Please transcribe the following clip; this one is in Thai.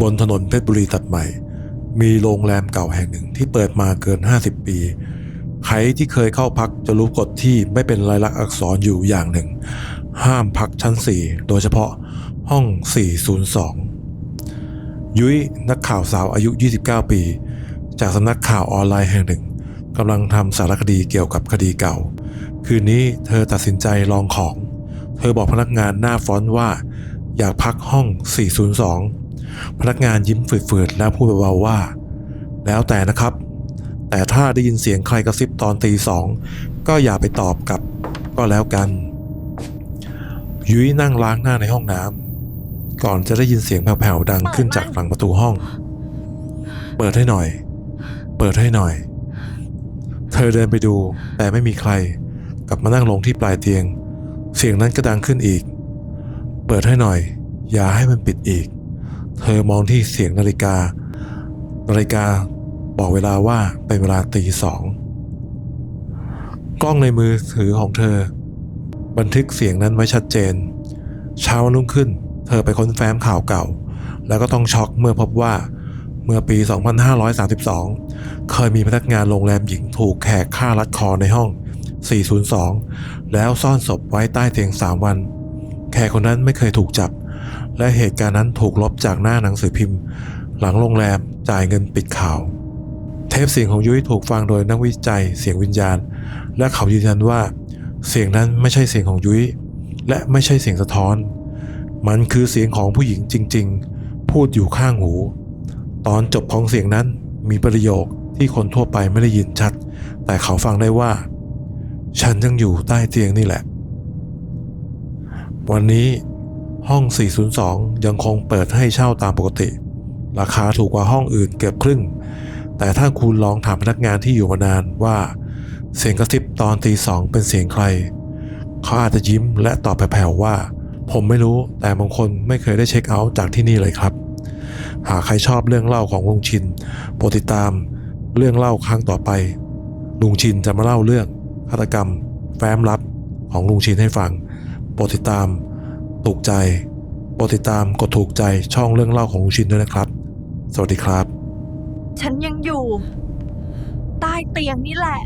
บนถนนเพชรบุรีตัดใหม่ มีโรงแรมเก่าแห่งหนึ่งที่เปิดมาเกิน 50 ปี ใครที่เคยเข้าพักจะรู้กฎที่ไม่เป็นลายลักษณ์อักษรอยู่อย่างหนึ่ง ห้ามพักชั้น 4 โดยเฉพาะห้อง 402 ยุ้ยนักข่าวสาวอายุ 29 ปี จากสำนักข่าวออนไลน์แห่งหนึ่งกำลังทำสารคดีเกี่ยวกับคดีเก่า คืนนี้เธอตัดสินใจลองของ เธอบอกพนักงานหน้าฟอนต์ว่า อยากพักห้อง 402 พนักงานยิ้มฝืดๆแล้วพูดเบาๆว่า แล้วแต่นะครับ แต่ถ้าได้ยินเสียงใครกระซิบตอนตีสองก็อย่าไปตอบกลับก็แล้วกัน ยุ้ยนั่งล้างหน้าในห้องน้ำก่อนจะได้ยินเสียงแผ่วๆดังขึ้นจากหลังประตูห้อง เปิดให้หน่อย เปิดให้หน่อย เธอเดินไปดูแต่ไม่มีใคร กลับมานั่งลงที่ปลายเตียง เสียงนั้นก็ดังขึ้นอีก เปิดให้หน่อย อย่าให้มันปิดอีก เธอมองที่เสียงนาฬิกา นาฬิกาบอกเวลาว่าเป็นเวลาตีสอง กล้องในมือถือของเธอ บันทึกเสียงนั้นไว้ชัดเจน เช้าวันรุ่งขึ้น เธอไปค้นแฟ้มข่าวเก่า แล้วก็ต้องช็อกเมื่อพบว่าเมื่อปี 2532 เคยมีพนักงานโรงแรมหญิงถูกแขกฆ่ารัดคอในห้อง 402 แล้วซ่อนศพไว้ใต้เตียง 3 วัน แขกคนนั้นไม่เคยถูกจับ และเหตุการณ์นั้นถูกลบจากหน้าหนังสือพิมพ์ หลังโรงแรมจ่ายเงินปิดข่าว เทปเสียงของยุ้ยถูกฟังโดยนักวิจัยเสียงวิญญาณ และเขายืนยันว่า เสียงนั้นไม่ใช่เสียงของยุ้ยและไม่ใช่เสียงสะท้อน มันคือเสียงของผู้หญิงจริง ๆ พูดอยู่ข้างหู ตอนจบของเสียงนั้นมีประโยคที่คนทั่วไปไม่ได้ยินชัด แต่เขาฟังได้ว่า ฉันยังอยู่ใต้เตียงนี่แหละ วันนี้ ห้อง 402 ยังคงเปิดให้เช่าตามปกติ ราคาถูกกว่าห้องอื่นเกือบครึ่ง แต่ถ้าคุณลองถามพนักงานที่อยู่มานานว่า เสียงกระซิบตอนตีสองเป็นเสียงใคร เขาอาจจะยิ้มและตอบแผ่วๆว่า ผมไม่รู้แต่บางคนไม่เคยได้เช็คเอาท์จากที่นี่เลยครับ หากใครชอบเรื่องเล่าของลุงชินโปรดติดตามเรื่องเล่าครั้งต่อไป ลุงชินจะมาเล่าเรื่องฆาตกรรม แฟ้มลับของลุงชินให้ฟังโปรดติดตาม ถูกใจโปรดติดตามกดถูกใจช่องเรื่องเล่าของลุงชินด้วยนะครับ สวัสดีครับ ฉันยังอยู่ ใต้เตียงนี่แหละ